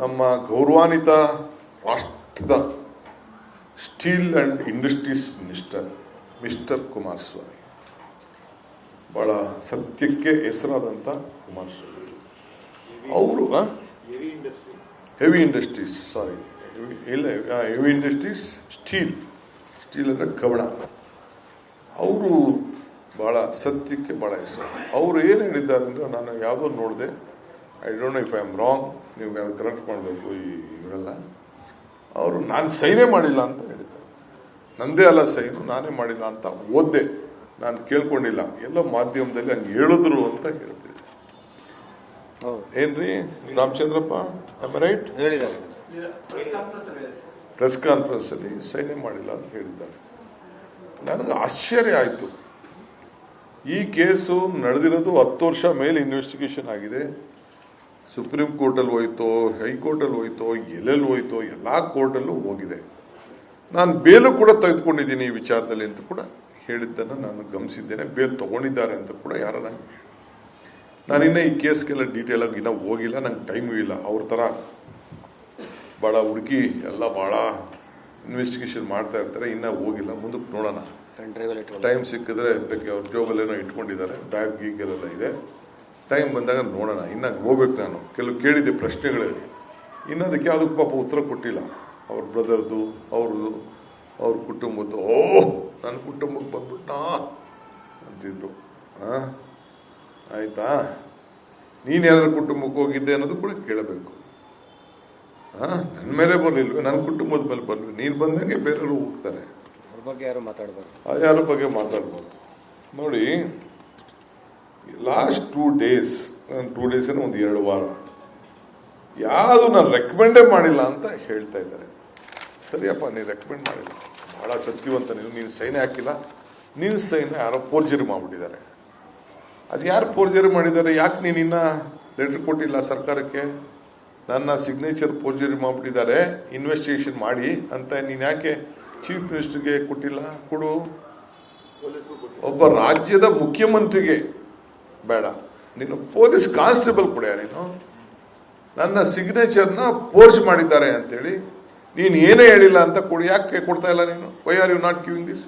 ನಮ್ಮ ಗೌರವಾನ್ವಿತ ರಾಷ್ಟ್ರದ steel and industries minister mister Kumaraswamy. ಭಾಳ ಸತ್ಯಕ್ಕೆ ಹೆಸರಾದಂಥ ಕುಮಾರಸ್ವಾಮಿ. ಅವರು ಹೆವಿ ಇಂಡಸ್ಟ್ರೀಸ್ ಸಾರಿ ಇಲ್ಲ ಹೆವಿ ಇಂಡಸ್ಟ್ರೀಸ್ ಸ್ಟೀಲ್ ಸ್ಟೀಲ್ ಅಂದರೆ ಕವಣ ಅವರು ಭಾಳ ಸತ್ಯಕ್ಕೆ ಭಾಳ ಹೆಸರು. ಅವರು ಏನು ಹೇಳಿದ್ದಾರೆ ಅಂದರೆ ನಾನು ಯಾವುದೋ ನೋಡಿದೆ. I don't know if I am wrong ನೀವು ಯಾರು ಕರೆಕ್ಟ್ ಮಾಡಬೇಕು ಈ ಇವರೆಲ್ಲ. ಅವರು ನಾನು ಸೈನೇ ಮಾಡಿಲ್ಲ ಅಂತ ಹೇಳಿದ್ದಾರೆ. ನಂದೇ ಅಲ್ಲ ಸೈನು ನಾನೇ ಮಾಡಿಲ್ಲ ಅಂತ ಓದ್ದೆ. ನಾನು ಕೇಳ್ಕೊಂಡಿಲ್ಲ. ಎಲ್ಲ ಮಾಧ್ಯಮದಲ್ಲಿ ಹಂಗೆ ಹೇಳಿದ್ರು ಅಂತ ಹೇಳ್ತಿದ್ದೆ. ಏನ್ರಿ? Ramachandrappa am right press conference ಅಲ್ಲಿ ಸೈನ್ಯ ಮಾಡಿಲ್ಲ ಅಂತ ಹೇಳಿದ್ದಾರೆ. ನನಗೆ ಆಶ್ಚರ್ಯ ಆಯಿತು. ಈ ಕೇಸು ನಡೆದಿರೋದು ಹತ್ತು ವರ್ಷ ಮೇಲೆ ಇನ್ವೆಸ್ಟಿಗೇಷನ್ ಆಗಿದೆ. ಸುಪ್ರೀಂ ಕೋರ್ಟಲ್ಲಿ ಹೋಯ್ತೋ ಹೈಕೋರ್ಟಲ್ಲಿ ಹೋಯ್ತೋ ಎಲ್ಲೆಲ್ಲಿ ಹೋಯ್ತೋ ಎಲ್ಲ ಕೋರ್ಟಲ್ಲೂ ಹೋಗಿದೆ. ನಾನು ಬೇಲು ಕೂಡ ತೆಗೆದುಕೊಂಡಿದ್ದೀನಿ ಈ ವಿಚಾರದಲ್ಲಿ ಅಂತ ಕೂಡ ಹೇಳಿದ್ದನ್ನು ನಾನು ಗಮನಿಸಿದ್ದೇನೆ. ಬೇಲ್ ತಗೊಂಡಿದ್ದಾರೆ ಅಂತ ಕೂಡ ಯಾರನ್ನ ನಾನು ಇನ್ನೂ ಈ ಕೇಸ್ಗೆಲ್ಲ ಡೀಟೇಲ್ ಆಗಿ ಇನ್ನೂ ಹೋಗಿಲ್ಲ ನಂಗೆ ಟೈಮೂ ಇಲ್ಲ. ಅವ್ರ ಥರ ಭಾಳ ಹುಡುಕಿ ಎಲ್ಲ ಭಾಳ ಇನ್ವೆಸ್ಟಿಗೇಷನ್ ಮಾಡ್ತಾ ಇರ್ತಾರೆ ಇನ್ನೂ ಹೋಗಿಲ್ಲ. ಮುಂದಕ್ಕೆ ನೋಡೋಣ. ಟೈಮ್ ಸಿಕ್ಕಿದ್ರೆ ಅವ್ರ ಜೋಬಲ್ಲೇನೋ ಇಟ್ಕೊಂಡಿದ್ದಾರೆ. ಬ್ಯಾಗ್ ಗೀಗೆಲ್ಲ ಇದೆ. ಟೈಮ್ ಬಂದಾಗ ನೋಡೋಣ. ಇನ್ನು ಹೋಗ್ಬೇಕು ನಾನು. ಕೆಲವು ಕೇಳಿದ್ದೆ ಪ್ರಶ್ನೆಗಳಲ್ಲಿ. ಇನ್ನು ಅದಕ್ಕೆ ಯಾವುದಕ್ಕೆ ಪಾಪ ಉತ್ತರ ಕೊಟ್ಟಿಲ್ಲ. ಅವ್ರ ಬ್ರದರ್ದು ಅವ್ರದ್ದು ಅವ್ರ ಕುಟುಂಬದ್ದು ಓ ನನ್ನ ಕುಟುಂಬಕ್ಕೆ ಬಂದ್ಬಿಟ್ಟ ಅಂತಿದ್ರು. ಹಾಂ ಆಯ್ತಾ? ನೀನು ಯಾರ ಕುಟುಂಬಕ್ಕೆ ಹೋಗಿದ್ದೆ ಅನ್ನೋದು ಕೂಡ ಕೇಳಬೇಕು. ಹಾಂ ನನ್ನ ಮೇಲೆ ಬರಲಿಲ್ವೇ? ನನ್ನ ಕುಟುಂಬದ ಮೇಲೆ ಬರಲಿ ನೀನು ಬಂದಂಗೆ ಬೇರೆಯವರು ಹೋಗ್ತಾರೆ. ಅವ್ರ ಬಗ್ಗೆ ಯಾರು ಮಾತಾಡಬಾರ್ದು? ಯಾರ ಬಗ್ಗೆ ಮಾತಾಡ್ಬೋದು ನೋಡಿ last two days two days ಒಂದು ಎರಡು ವಾರ. ಯಾವುದು ನಾನು ರೆಕಮೆಂಡೇ ಮಾಡಿಲ್ಲ ಅಂತ ಹೇಳ್ತಾ ಇದ್ದಾರೆ. ಸರಿಯಪ್ಪ, ನೀನು ರೆಕಮೆಂಡ್ ಮಾಡಿಲ್ಲ. ಬಹಳ ಸತ್ಯವಂತ, ನೀನು ನೀನು ಸೈನ್ ಹಾಕಿಲ್ಲ. ನೀನು ಸೈನ್ ಯಾರೋ ಪೋರ್ಜರಿ ಮಾಡಿಬಿಟ್ಟಿದ್ದಾರೆ. ಅದು ಯಾರು ಪೋರ್ಜರಿ ಮಾಡಿದ್ದಾರೆ? ಯಾಕೆ ನೀನು ಇನ್ನ ಲೆಟರ್ ಕೊಟ್ಟಿಲ್ಲ ಸರ್ಕಾರಕ್ಕೆ? ನನ್ನ ಸಿಗ್ನೇಚರ್ ಪೋರ್ಜರಿ ಮಾಡಿಬಿಟ್ಟಿದ್ದಾರೆ. ಇನ್ವೆಸ್ಟಿಗೇಷನ್ ಮಾಡಿ ಅಂತ ನೀನು ಯಾಕೆ ಚೀಫ್ ಮಿನಿಸ್ಟರ್ಗೆ ಕೊಟ್ಟಿಲ್ಲ? ಕೊಡು. ಒಬ್ಬ ರಾಜ್ಯದ ಮುಖ್ಯಮಂತ್ರಿಗೆ ಬೇಡ. ನೀನು ಪೊಲೀಸ್ ಕಾನ್ಸ್ಟೇಬಲ್ ಕೂಡ ನೀನು ನನ್ನ ಸಿಗ್ನೇಚರ್ನ ಪೋರ್ಜ್ ಮಾಡಿದ್ದಾರೆ ಅಂತೇಳಿ ನೀನು ಏನೇ ಹೇಳಿಲ್ಲ ಅಂತ ಕೊಡಿ, ಯಾಕೆ ಕೊಡ್ತಾ ಇಲ್ಲ ನೀನು? Why are you not giving this